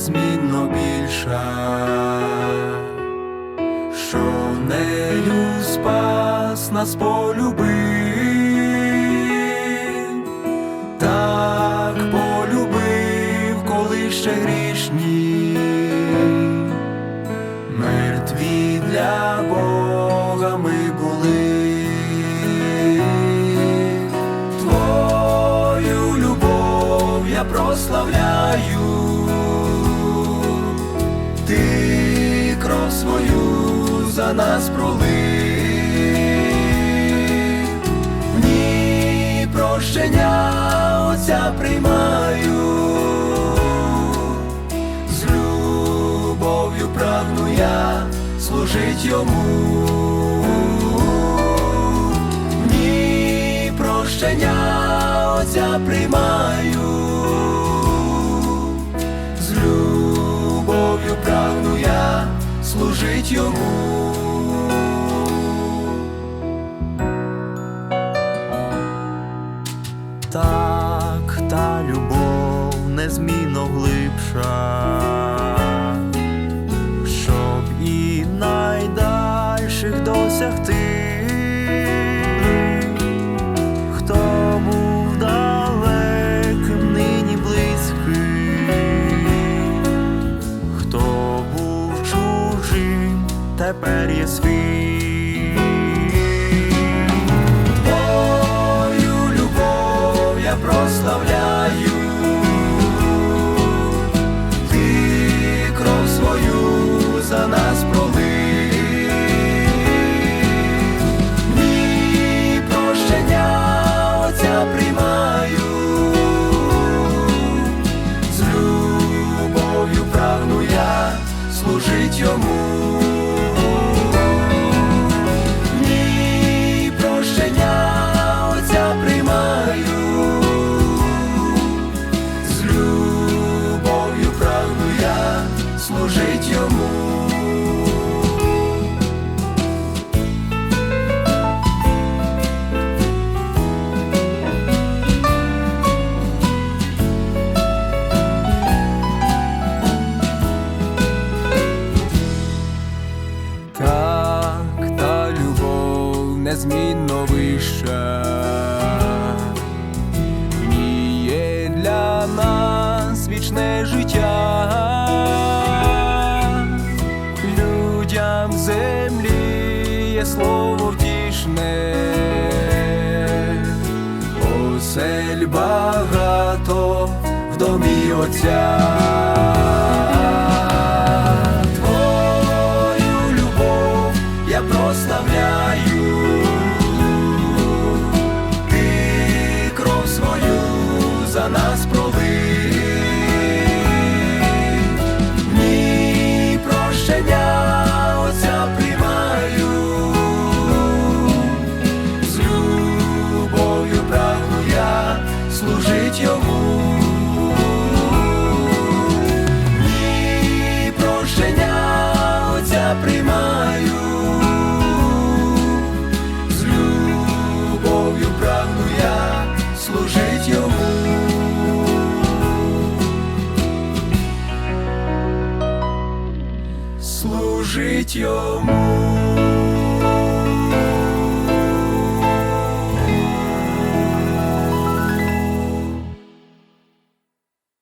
незмінно більша, що нею спас нас полюбив, так полюбив, коли ще грішні, мертві для Бога ми були. Прославляю, ти кров свою за нас пролив, в ній прощення Отця приймаю, з любов'ю прагну я служить йому. Ні, прощення Отця приймаю, служить йому. Тепер є свій. Твою любов я прославляю, ти кров свою за нас пролив, ні прощення Отця приймаю, служить йому. Незмінно вища, в ній є для нас вічне життя, людям землі є слово втішне, осель багато в домі Отця. Нас пролив, Служить йому.